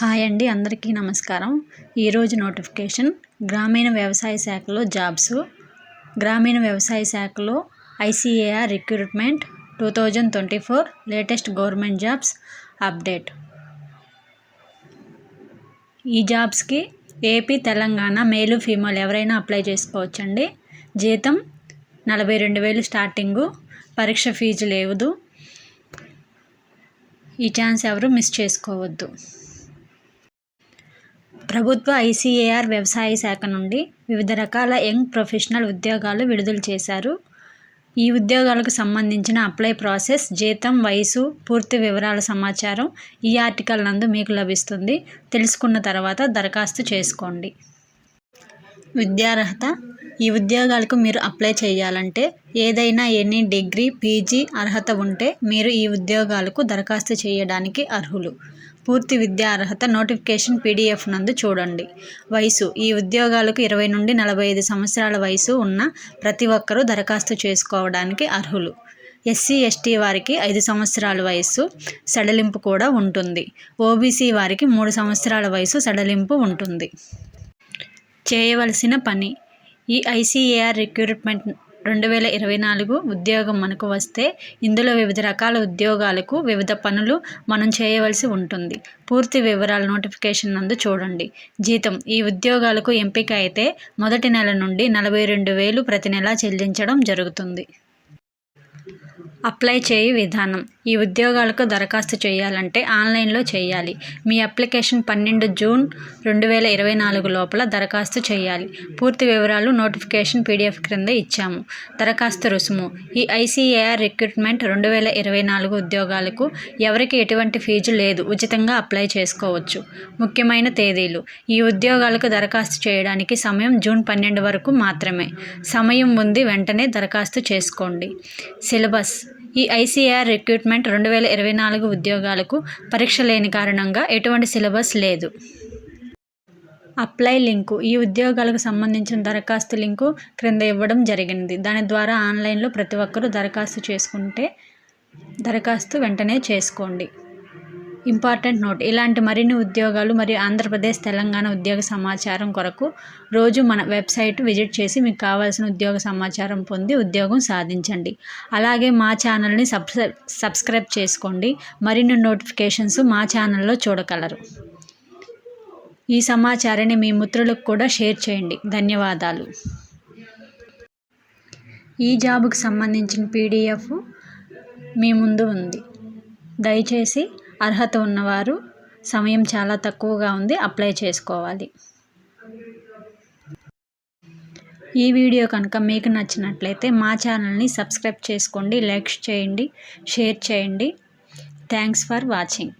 Hi అండి అందరికీ నమస్కారం. ఈరోజు నోటిఫికేషన్ గ్రామీణ వ్యవసాయ శాఖలో జాబ్స్. గ్రామీణ వ్యవసాయ శాఖలో ICAR recruitment two thousand twenty four latest government jobs update. ఈ జాబ్స్కి ఏపీ తెలంగాణ మేలు ఫీమేల్ ఎవరైనా అప్లై చేసుకోవచ్చండి. జీతం నలభై రెండు వేలు స్టార్టింగు. పరీక్ష ఫీజు లేదు ఈ ఛాన్స్ ఎవరు మిస్ చేసుకోవద్దు. ప్రభుత్వ ఐసీఏఆర్ వ్యవసాయ శాఖ నుండి వివిధ రకాల యంగ్ ప్రొఫెషనల్ ఉద్యోగాలు విడుదల చేశారు. ఈ ఉద్యోగాలకు సంబంధించిన అప్లై ప్రాసెస్ జీతం వయసు పూర్తి వివరాల సమాచారం ఈ ఆర్టికల్ నందు మీకు లభిస్తుంది. తెలుసుకున్న తర్వాత దరఖాస్తు చేసుకోండి. విద్యార్హత ఈ ఉద్యోగాలకు మీరు అప్లై చేయాలంటే ఏదైనా ఎనీ డిగ్రీ పీజీ అర్హత ఉంటే మీరు ఈ ఉద్యోగాలకు దరఖాస్తు చేయడానికి అర్హులు. పూర్తి విద్యా అర్హత నోటిఫికేషన్ పీడిఎఫ్ నందు చూడండి. వయసు. ఈ ఉద్యోగాలకు ఇరవై నుండి నలభై ఐదు సంవత్సరాల వయసు ఉన్న ప్రతి ఒక్కరూ దరఖాస్తు చేసుకోవడానికి అర్హులు. ఎస్సీ ఎస్టీ వారికి ఐదు సంవత్సరాల వయసు సడలింపు కూడా ఉంటుంది. ఓబీసీ వారికి మూడు సంవత్సరాల వయసు సడలింపు ఉంటుంది. చేయవలసిన పని. ఈ ఐసీఏఆర్ రిక్రూట్మెంట్ రెండు వేల ఇరవై నాలుగు ఉద్యోగం మనకు వస్తే ఇందులో వివిధ రకాల ఉద్యోగాలకు వివిధ పనులు మనం చేయవలసి ఉంటుంది. పూర్తి వివరాలు నోటిఫికేషన్ నందు చూడండి. జీతం. ఈ ఉద్యోగాలకు ఎంపిక అయితే మొదటి నెల నుండి నలభై రెండు వేలు ప్రతి నెల చెల్లించడం జరుగుతుంది. అప్లై చేయి విధానం. ఈ ఉద్యోగాలకు దరఖాస్తు చేయాలంటే ఆన్లైన్లో చేయాలి. మీ అప్లికేషన్ పన్నెండు జూన్ రెండు వేల ఇరవై నాలుగు లోపల దరఖాస్తు చేయాలి. పూర్తి వివరాలు నోటిఫికేషన్ పీడిఎఫ్ క్రింద ఇచ్చాము. దరఖాస్తు రుసుము. ఈ ఐసీఏఆర్ రిక్రూట్మెంట్ రెండు వేల ఇరవై నాలుగు ఉద్యోగాలకు ఎవరికి ఎటువంటి ఫీజు లేదు. ఉచితంగా అప్లై చేసుకోవచ్చు. ముఖ్యమైన తేదీలు. ఈ ఉద్యోగాలకు దరఖాస్తు చేయడానికి సమయం జూన్ పన్నెండు వరకు మాత్రమే. సమయం ఉంది వెంటనే దరఖాస్తు చేసుకోండి. సిలబస్. ఈ ఐసీఆర్ రిక్రూట్మెంట్ రెండు వేల ఇరవై నాలుగు ఉద్యోగాలకు పరీక్ష లేని కారణంగా ఎటువంటి సిలబస్ లేదు. Apply link. ఈ ఉద్యోగాలకు సంబంధించిన దరఖాస్తు లింకు క్రింద ఇవ్వడం జరిగింది. దాని ద్వారా ఆన్లైన్లో ప్రతి ఒక్కరూ దరఖాస్తు చేసుకుంటే దరఖాస్తు వెంటనే చేసుకోండి. Important note. ఇలాంటి మరిన్ని ఉద్యోగాలు మరియు ఆంధ్రప్రదేశ్ తెలంగాణ ఉద్యోగ సమాచారం కొరకు రోజు మన వెబ్సైట్ విజిట్ చేసి మీకు కావాల్సిన ఉద్యోగ సమాచారం పొంది ఉద్యోగం సాధించండి. అలాగే మా ఛానల్ని సబ్స్క్రైబ్ సబ్స్క్రైబ్ చేసుకోండి. మరిన్ని నోటిఫికేషన్స్ మా ఛానల్లో చూడగలరు. ఈ సమాచారాన్ని మీ మిత్రులకు కూడా షేర్ చేయండి. ధన్యవాదాలు. ఈ జాబుకు సంబంధించిన పీడిఎఫ్ మీ ముందు ఉంది. దయచేసి అర్హత ఉన్నవారు సమయం చాలా తక్కువగా ఉంది అప్లై చేసుకోవాలి. ఈ వీడియో కనుక మీకు నచ్చినట్లయితే మా ఛానల్ని సబ్స్క్రైబ్ చేసుకోండి లైక్స్ చేయండి షేర్ చేయండి. Thanks for watching.